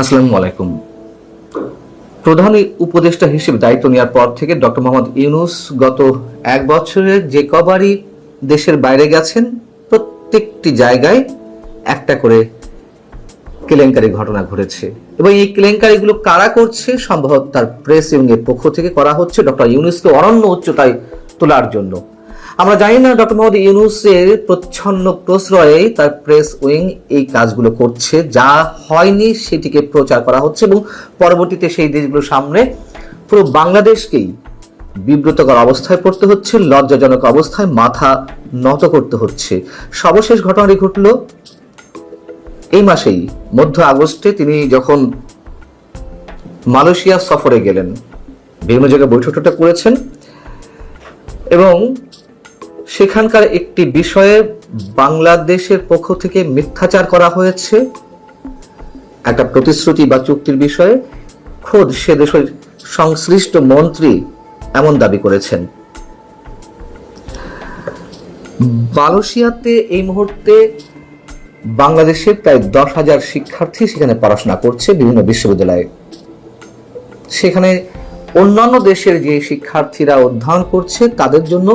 আসসালামু আলাইকুম। প্রধান উপদেষ্টা হিসেবে দায়িত্ব নেওয়ার পর থেকে ডক্টর মোহাম্মদ ইউনুস গত এক বছরে যে কবারই দেশের বাইরে গেছেন, প্রত্যেকটি জায়গায় একটা করে কেলেঙ্কারি ঘটনা ঘটেছে। এবং এই কেলেঙ্কারিগুলো কারা করছে, সম্ভবত তার প্রেস ইউনিয়নের পক্ষ থেকে করা হচ্ছে ডক্টর ইউনুসকে অনন্য উচ্চতায় তোলার জন্য। আমরা জানি না ডক্টর মোহাম্মদ ইউনুসের প্রচ্ছন্ন প্রশ্রয়ে তার প্রেস উইং এই কাজগুলো করছে। যা হয়নি সেটিকে প্রচার করা হচ্ছে এবং পরবর্তীতে সেই দেশগুলোর সামনে পুরো বাংলাদেশকেই বিব্রতকর অবস্থায় পড়তে হচ্ছে, লজ্জাজনক অবস্থায় মাথা নত করতে হচ্ছে। সর্বশেষ ঘটনাটি ঘটল এই মাসেই, মধ্য আগস্টে তিনি যখন মালয়েশিয়া সফরে গেলেন, বিভিন্ন জায়গায় বৈঠকটা করেছেন এবং সেখানকার একটি বিষয়ে বাংলাদেশের পক্ষ থেকে মিথ্যাচার করা হয়েছে। একটা প্রতিশ্রুতি বা চুক্তির বিষয়ে খোদ সে দেশের সংশ্লিষ্ট মন্ত্রী এমন দাবি করেছেন। মালয়েশিয়াতে এই মুহূর্তে বাংলাদেশের প্রায় দশ হাজার শিক্ষার্থী সেখানে পড়াশোনা করছে বিভিন্ন বিশ্ববিদ্যালয়ে। সেখানে অন্যান্য দেশের যে শিক্ষার্থীরা অধ্যয়ন করছে, তাদের জন্য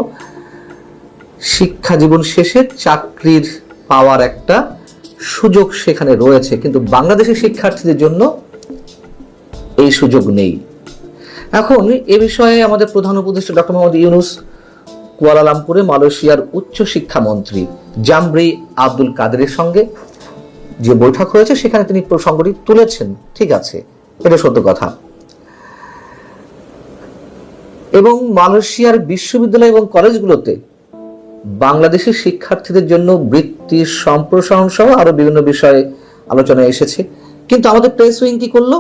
শিক্ষা জীবন শেষে চাকরির পাওয়ার একটা সুযোগ সেখানে রয়েছে। কিন্তু বাংলাদেশের শিক্ষার্থীদের জন্য এই সুযোগ নেই। এখন এ বিষয়ে আমাদের প্রধান উপদেষ্টা ডক্টর মোহাম্মদ ইউনুস কুয়ালালামপুরে মালয়েশিয়ার উচ্চ শিক্ষামন্ত্রী জামরি আব্দুল কাদেরের সঙ্গে যে বৈঠক হয়েছে, সেখানে তিনি প্রসঙ্গটি তুলেছেন। ঠিক আছে, এটা সত্য কথা। এবং মালয়েশিয়ার বিশ্ববিদ্যালয় এবং কলেজগুলোতে বাংলাদেশের শিক্ষার্থীদের জন্য বৃত্তি সম্প্রসারণ সহ আরও বিভিন্ন বিষয়ে আলোচনা এসেছে। কিন্তু আমাদের প্রেস উইং কি করল?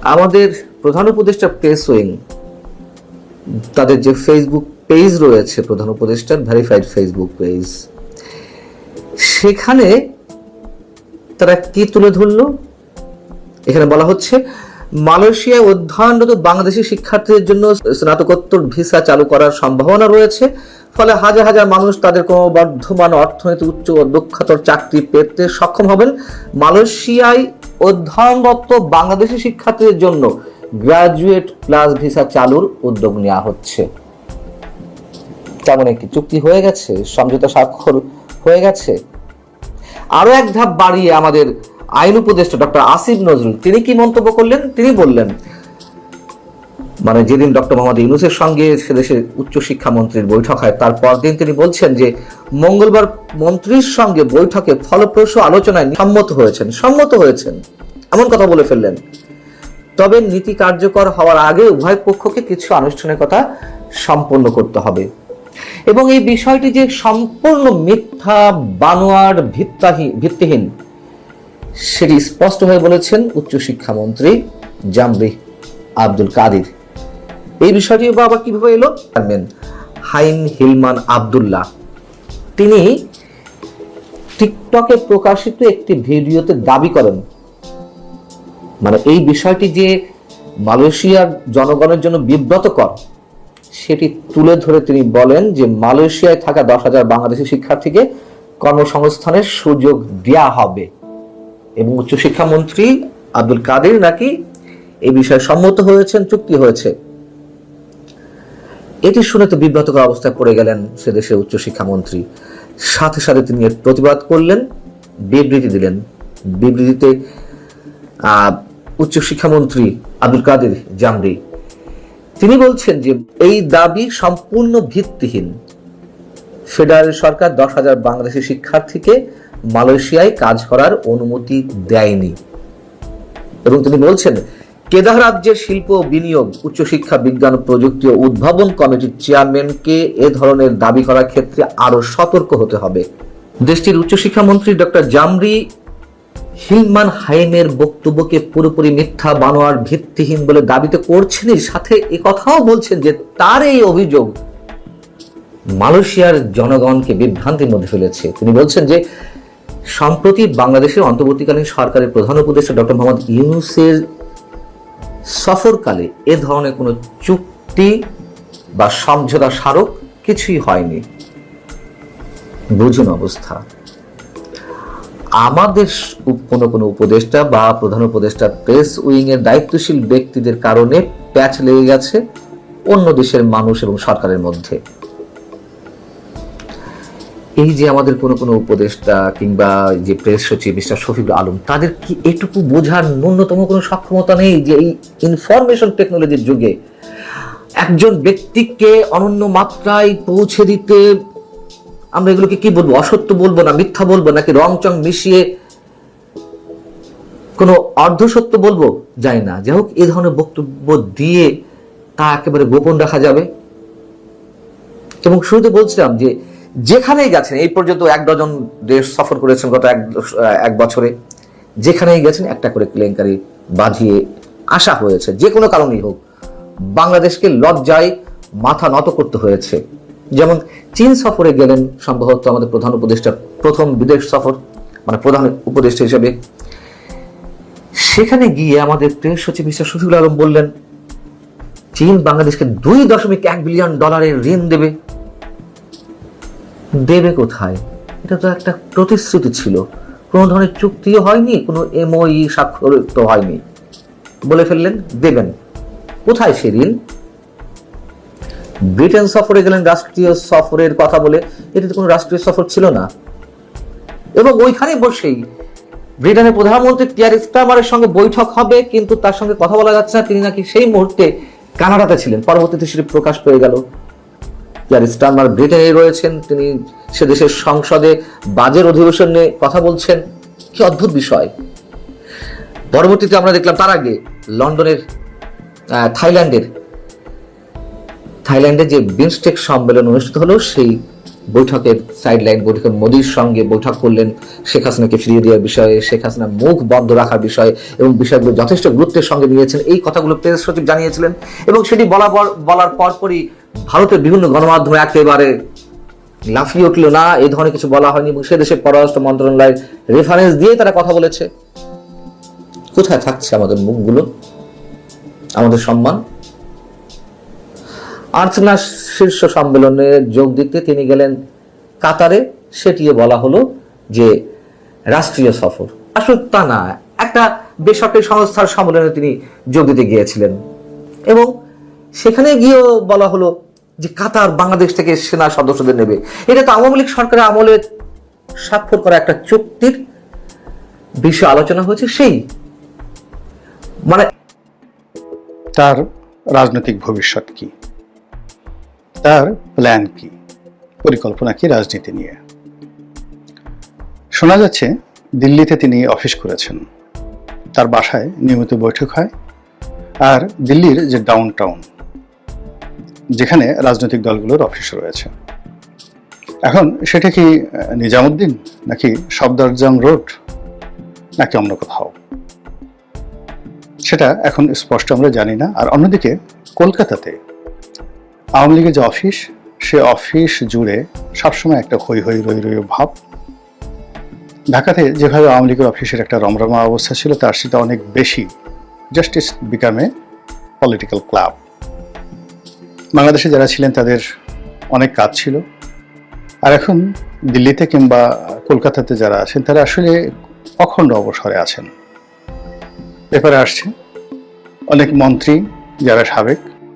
আমাদের প্রধান উপদেষ্টা প্রেস উইং, তাদের যে ফেসবুক পেজ রয়েছে, প্রধান উপদেষ্টার ভেরিফাইড ফেসবুক পেজ, সেখানে তারা কি তুলে ধরলো? এখানে বলা হচ্ছে মালয়েশিয়ায় অধ্যয়নরত বাংলাদেশি শিক্ষার্থীদের জন্য স্নাতকোত্তর ভিসা চালু করার সম্ভাবনা রয়েছে। ফলে হাজার হাজার মানুষ তাদের ক্রমবর্ধমান অর্থনৈতিক উচ্চ দক্ষতর চাকরি পেতে সক্ষম হবেন। মালয়েশিয়ায় অধ্যয়নরত বাংলাদেশি শিক্ষার্থীদের জন্য গ্রাজুয়েট প্লাস ভিসা চালুর উদ্যোগ নেওয়া হচ্ছে। তেমন একটি চুক্তি হয়ে গেছে? সমঝোতা স্বাক্ষর হয়ে গেছে? আরও এক ধাপ বাড়িয়ে আমাদের আইন উপদেষ্টা ডক্টর আসিফ নজরুল, তিনি কি মন্তব্য করলেন? তিনি বললেন মানে যেদিন ডক্টর মোহাম্মদ ইউনুসের সঙ্গে সে দেশের উচ্চশিক্ষা মন্ত্রীর বৈঠক হয় তারপর দিন তিনি বলছেন যে মঙ্গলবার মন্ত্রীর সঙ্গে বৈঠকে ফলপ্রসূ আলোচনায় সম্মত হয়েছেন সম্মত হয়েছেন। এমন কথা বলে ফেললেন। তবে নীতি কার্যকর হওয়ার আগে উভয় পক্ষকে কিছু আনুষ্ঠানিকতা সম্পন্ন করতে হবে। এবং এই বিষয়টি যে সম্পূর্ণ মিথ্যা বানোয়ার ভিত্তাহীন ভিত্তিহীন সেটি স্পষ্ট হয়ে বলেছেন উচ্চশিক্ষামন্ত্রী জামরি আব্দুল কাদির। এই বিষয়টি বাবা কীভাবে এলো? জানবেন হাইম হিলমান আব্দুল্লাহ। তিনি টিকটকে প্রকাশিত একটি ভিডিওতে দাবি করেন মানে এই বিষয়টি যে মালয়েশিয়ার জনগণের জন্য বিব্রতকর, সেটি তুলে ধরে তিনি বলেন যে মালয়েশিয়ায় থাকা দশ হাজার বাংলাদেশি শিক্ষার্থীকে কর্মসংস্থানের সুযোগ দেওয়া হবে। এবং উচ্চশিক্ষামন্ত্রী আব্দুল কাদের নাকি এই বিষয়ে সম্মত হয়েছেন, চুক্তি হয়েছে। এটি শুনে তো বিব্রতকর অবস্থায় পড়ে গেলেন সে দেশের উচ্চশিক্ষামন্ত্রী সাথে সাথে তিনি এর প্রতিবাদ করলেন, বিবৃতি দিলেন। বিবৃতিতে উচ্চশিক্ষামন্ত্রী আব্দুল কাদের জামরি, তিনি বলছেন যে এই দাবি সম্পূর্ণ ভিত্তিহীন। ফেডারেল সরকার দশ হাজার বাংলাদেশি শিক্ষার্থীকে মালয়েশিয়ায় কাজ করার অনুমতি দেয়নি। এবং তিনি বলছেন, কেদার রাজ্যের শিল্প বিনিয়োগ, উচ্চশিক্ষা, বিজ্ঞান, প্রযুক্তি ও উদ্ভাবন কমিটির চেয়ারম্যানকে এ ধরনের দাবি করার ক্ষেত্রে আরও সতর্ক হতে হবে। দেশটির উচ্চশিক্ষা মন্ত্রী ডক্টর জামরি হিলমান হাইমের বক্তব্যকে পুরোপুরি মিথ্যা, বানোয়ার, ভিত্তিহীন বলে দাবিতে করছেনই। সাথে এ কথাও বলছেন যে, তার এই অভিযোগ মালয়েশিয়ার জনগণকে বিভ্রান্তির মধ্যে ফেলেছে। তিনি বলছেন যে সম্প্রতি বাংলাদেশের অন্তর্বর্তীকালীন সরকারের প্রধান উপদেষ্টা ডক্টর মোহাম্মদ ইউনুসের সফরকালে এ ধরনের কোনো চুক্তি বা সমঝোতা স্মারক কিছুই হয়নি। বুঝুন অবস্থা। আমাদের কোনো কোনো উপদেষ্টা বা প্রধান উপদেষ্টা প্রেস উইং এর দায়িত্বশীল ব্যক্তিদের কারণে প্যাচ লেগে গেছে অন্য দেশের মানুষ এবং সরকারের মধ্যে। এই যে আমাদের কোনো কোনো উপদেষ্টা কিংবা যে প্রেস সচিব মিস্টার শফিকুল আলম, তাদের কি এটুকু বোঝার ন্যূনতম কোনো সক্ষমতা নেই যে এই ইনফরমেশন টেকনোলজির যুগে একজন ব্যক্তিকে অনন্য মাত্রায় পৌঁছে দিতে আমরা এগুলোকে কি বলব, অসত্য বলব না, মিথ্যা বলব নাকি রং চং মিশিয়ে কোনো অর্ধসত্য বলব? যাই না। যাই হোক এই ধরনের বক্তব্য দিয়ে তা একেবারে গোপন রাখা যাবে। এবং শুরুতে বলছিলাম যে যেখানেই গেছেন, এই পর্যন্ত এক ডজন দেশ সফর করেছেন গত এক এক বছরে, যেখানেই গেছেন, একটা করে কেলেঙ্কারি বাঁধিয়ে আসা হয়েছে। যে কোনো কারণেই হোক, বাংলাদেশকে লজ্জায় মাথা নত করতে হয়েছে। যেমন চীন সফরে গেলেন সম্ভবত আমাদের প্রধান উপদেষ্টা, প্রথম বিদেশ সফর মানে প্রধান উপদেষ্টা হিসেবে। সেখানে গিয়ে আমাদের প্রেস সচিব মিস্টার শফিকুল আলম বললেন, চীন বাংলাদেশকে দুই দশমিক এক বিলিয়ন ডলারের ঋণ দেবে। দেবে কোথায়? এটা তো একটা প্রতিশ্রুতি ছিল। কোনো ধরনের চুক্তিও হয়নি, কোনো এমওই স্বাক্ষরিত হয়নি। বলে ফেললেন দেবেন। কোথায় সে ঋণ? ব্রিটেন সফরে গেলেন রাষ্ট্রীয় সফরের কথা বলে। এটা তো কোনো রাষ্ট্রীয় সফর ছিল না। এবং ওইখানে বসেই ব্রিটেনের প্রধানমন্ত্রী টিয়ার স্টামারের সঙ্গে বৈঠক হবে, কিন্তু তার সঙ্গে কথা বলা যাচ্ছে না। তিনি নাকি সেই মুহূর্তে কানাডাতে ছিলেন। পরবর্তীতে সেটি প্রকাশ পেয়ে গেল। টিয়ার স্টারমার ব্রিটেনে রয়েছেন, তিনি সে দেশের সংসদে বাজের অধিবেশনে কথা বলছেন। কি অদ্ভুত বিষয়। পরবর্তীতে আমরা দেখলাম তার আগে লন্ডনের থাইল্যান্ডের থাইল্যান্ডে যে বিমস্টেক সম্মেলন অনুষ্ঠিত হলো, সেই বৈঠকের সাইডলাইন বৈঠকে মোদির সঙ্গে বৈঠক করলেন শেখ হাসিনাকে ফিরিয়ে দেওয়ার বিষয়ে, শেখ হাসিনা মুখ বন্ধ রাখার বিষয়ে এবং বিষয়গুলো যথেষ্ট গুরুত্বের সঙ্গে নিয়েছেন। এই কথাগুলো প্রেস সচিব জানিয়েছিলেন এবং সেটি বলা বলার পরপরই ভারতের বিভিন্ন গণমাধ্যমে একেবারে লাফিয়ে উঠল, না এই ধরনের কিছু বলা হয়নি। এবং সে দেশের পররাষ্ট্র মন্ত্রণালয়ের রেফারেন্স দিয়ে তারা কথা বলেছে। কোথায় থাকছে আমাদের মুখগুলো? আমাদের সম্মান? আর্চনা শীর্ষ সম্মেলনে যোগ দিতে তিনি গেলেন কাতারে। সেটিও বলা হলো যে রাষ্ট্রীয় সফর। আসলে তা না, একটা বেসরকারি সংস্থার সম্মেলনে তিনি যোগ দিতে গিয়েছিলেন। এবং সেখানে গিয়েও বলা হলো যে কাতার বাংলাদেশ থেকে সেনা সদস্যদের নেবে। এটা তো আওয়ামী লীগ সরকারের আমলে স্বাক্ষর করা একটা চুক্তির বিষয়ে আলোচনা হয়েছে, সেই। মানে তার রাজনৈতিক ভবিষ্যৎ কি? তার প্ল্যান কি? পরিকল্পনা কি রাজনীতি নিয়ে? শোনা যাচ্ছে, দিল্লিতে তিনি অফিস করেছেন। তার বাসায় নিয়মিত বৈঠক হয়। আর দিল্লির যে ডাউন টাউন যেখানে রাজনৈতিক দলগুলোর অফিস রয়েছে। এখন সেটা কি নিজামুদ্দিন নাকি সফদরজং রোড নাকি অন্য কোথাও? সেটা এখন স্পষ্ট আমরা জানি না। আর অন্যদিকে কলকাতাতে আওয়ামী লীগের যে অফিস সে অফিস জুড়ে সবসময় একটা হই হই রই রই ভাব। ঢাকাতে যেভাবে আওয়ামী লীগের অফিসের একটা রমরমা অবস্থা ছিল, তার সেটা অনেক বেশি জাস্টিস বিকামে পলিটিক্যাল ক্লাব বাংলাদেশে যারা ছিলেন, তাদের অনেক কাজ ছিল। আর এখন দিল্লিতে কিংবা কলকাতাতে যারা আছেন, তারা আসলে অখণ্ড অবসরে আছেন। ব্যাপারে আসছে অনেক মন্ত্রী যারা সাবেক।